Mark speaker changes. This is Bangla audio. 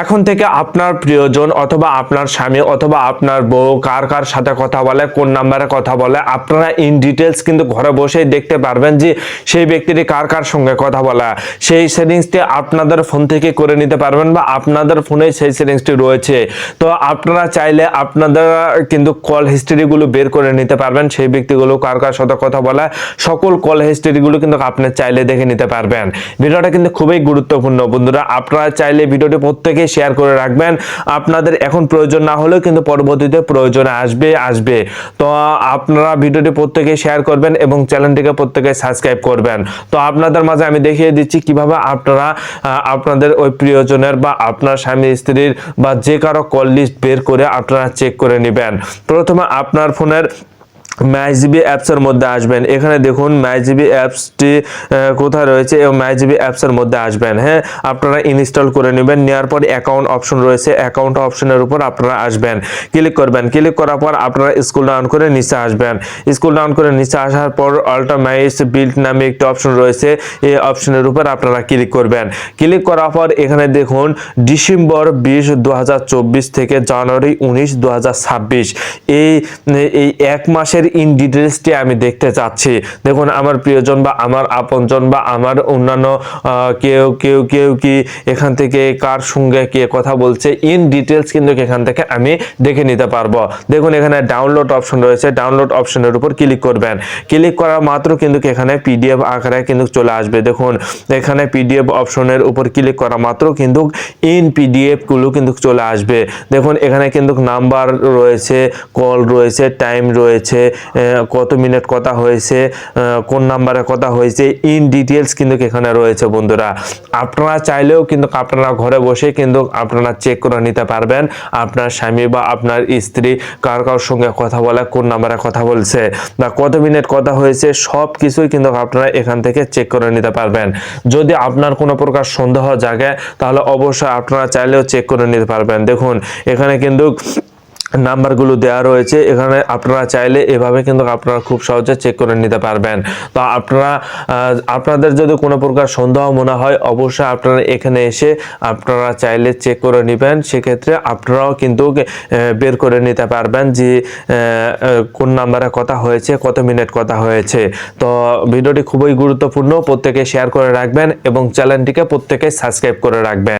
Speaker 1: এখন থেকে আপনার প্রিয়জন অথবা আপনার স্বামী অথবা আপনার বউ কার কার সাথে কথা বলে, কোন নাম্বারে কথা বলে, আপনারা ইন ডিটেলস কিন্তু ঘরে বসেই দেখতে পারবেন যে সেই ব্যক্তিটি কার কার সঙ্গে কথা বলা। সেই সেটিংসটি আপনাদের ফোন থেকে করে নিতে পারবেন বা আপনাদের ফোনে সেই সেটিংসটি রয়েছে। তো আপনারা চাইলে আপনাদের কিন্তু কল হিস্ট্রিগুলো বের করে নিতে পারবেন, সেই ব্যক্তিগুলো কার কার সাথে কথা বলা, সকল কল হিস্ট্রিগুলো কিন্তু আপনি চাইলে দেখে নিতে পারবেন। ভিডিওটা কিন্তু খুবই গুরুত্বপূর্ণ। বন্ধুরা, আপনারা চাইলে ভিডিওটি প্রত্যেকেই শেয়ার করে রাখবেন। আপনাদের এখন প্রয়োজন না হলেও কিন্তু পরবর্তীতে প্রয়োজন আসবে আসবে। তো আপনারা ভিডিওটি প্রত্যেকেই শেয়ার করবেন এবং চ্যানেলটিকে প্রত্যেকে সাবস্ক্রাইব করবেন। তো আপনাদের মাঝে আমি দেখিয়ে দিচ্ছি কীভাবে আপনারা আপনাদের ওই প্রিয়জনের বা আপনার স্বামী স্ত্রীর বা যে কারও কল লিস্ট বের করে আপনারা চেক করে নেবেন। প্রথমে আপনার ফোনের মাইজিবি অ্যাপসের মধ্যে আসবেন। এখানে দেখুন মাইজিবি অ্যাপসটি কোথায় রয়েছে? এবং মাইজিবি অ্যাপসের মধ্যে আসবেন হ্যাঁ? আপনারা ইনস্টল করে নেবেন, নেওয়ার পর অ্যাকাউন্ট অপশন রয়েছে। অ্যাকাউন্ট অপশনের উপর আপনারা আসবেন। ক্লিক করবেন। ক্লিক করার পর আপনারা স্কুল ডাউন করে নিচে আসবেন। স্কুল ডাউন করে নিচে আসার পর অল্টামাইস বিল্ড নামে একটি অপশন রয়েছে। এই অপশনের উপর আপনারা ক্লিক করবেন। ক্লিক করার পর এখানে দেখুন ডিসেম্বর বিশ দু থেকে জানুয়ারি উনিশ দু এই এই এক মাসের ইন ডিটেলসটি আমি দেখতে চাচ্ছি। দেখুন, আমার প্রিয়জন বা আমার আপনজন বা আমার অন্যান্য কেউ কেউ কেউ কি এখান থেকে কার সঙ্গে কে কথা বলছে ইন ডিটেলস কিন্তু এখান থেকে আমি দেখে নিতে পারব। দেখুন, এখানে ডাউনলোড অপশন রয়েছে। ডাউনলোড অপশনের উপর ক্লিক করবেন। ক্লিক করা মাত্র কিন্তু এখানে পিডিএফ আকারে কিন্তু চলে আসবে। দেখুন, এখানে পিডিএফ অপশনের উপর ক্লিক করা মাত্র কিন্তু ইন পিডিএফগুলো কিন্তু চলে আসবে। দেখুন, এখানে কিন্তু নাম্বার রয়েছে কল রয়েছে টাইম রয়েছে কত মিনিট কথা হয়েছে কোন নাম্বারে কথা হয়েছে, ইন ডিটেলস কিন্তু এখানে রয়েছে বন্ধুরা। আপনারা চাইলেও কিন্তু আপনারা ঘরে বসে কিন্তু আপনারা চেক করে নিতে পারবেন আপনার স্বামী বা আপনার স্ত্রী কার কার সঙ্গে কথা বলে, কোন নাম্বারে কথা বলছে বা কত মিনিট কথা হয়েছে সব কিছুই কিন্তু আপনারা এখান থেকে চেক করে নিতে পারবেন। যদি আপনার কোনো প্রকার সন্দেহ জাগে, তাহলে অবশ্যই আপনারা চাইলেও চেক করে নিতে পারবেন। দেখুন, এখানে কিন্তু নাম্বারগুলো দেওয়া রয়েছে, এখানে আপনারা চাইলে এভাবে কিন্তু আপনারা খুব সহজে চেক করে নিতে পারবেন। তো আপনারা আপনাদের যদি কোনো প্রকার সন্দেহ মনে হয়, অবশ্যই আপনারা এখানে এসে আপনারা চাইলে চেক করে নেবেন। সেক্ষেত্রে আপনারাও কিন্তু বের করে নিতে পারবেন যে কোন নাম্বারে কথা হয়েছে, কত মিনিট কথা হয়েছে। তো ভিডিওটি খুবই গুরুত্বপূর্ণ, প্রত্যেকে শেয়ার করে রাখবেন এবং চ্যানেলটিকে প্রত্যেকে সাবস্ক্রাইব করে রাখবেন।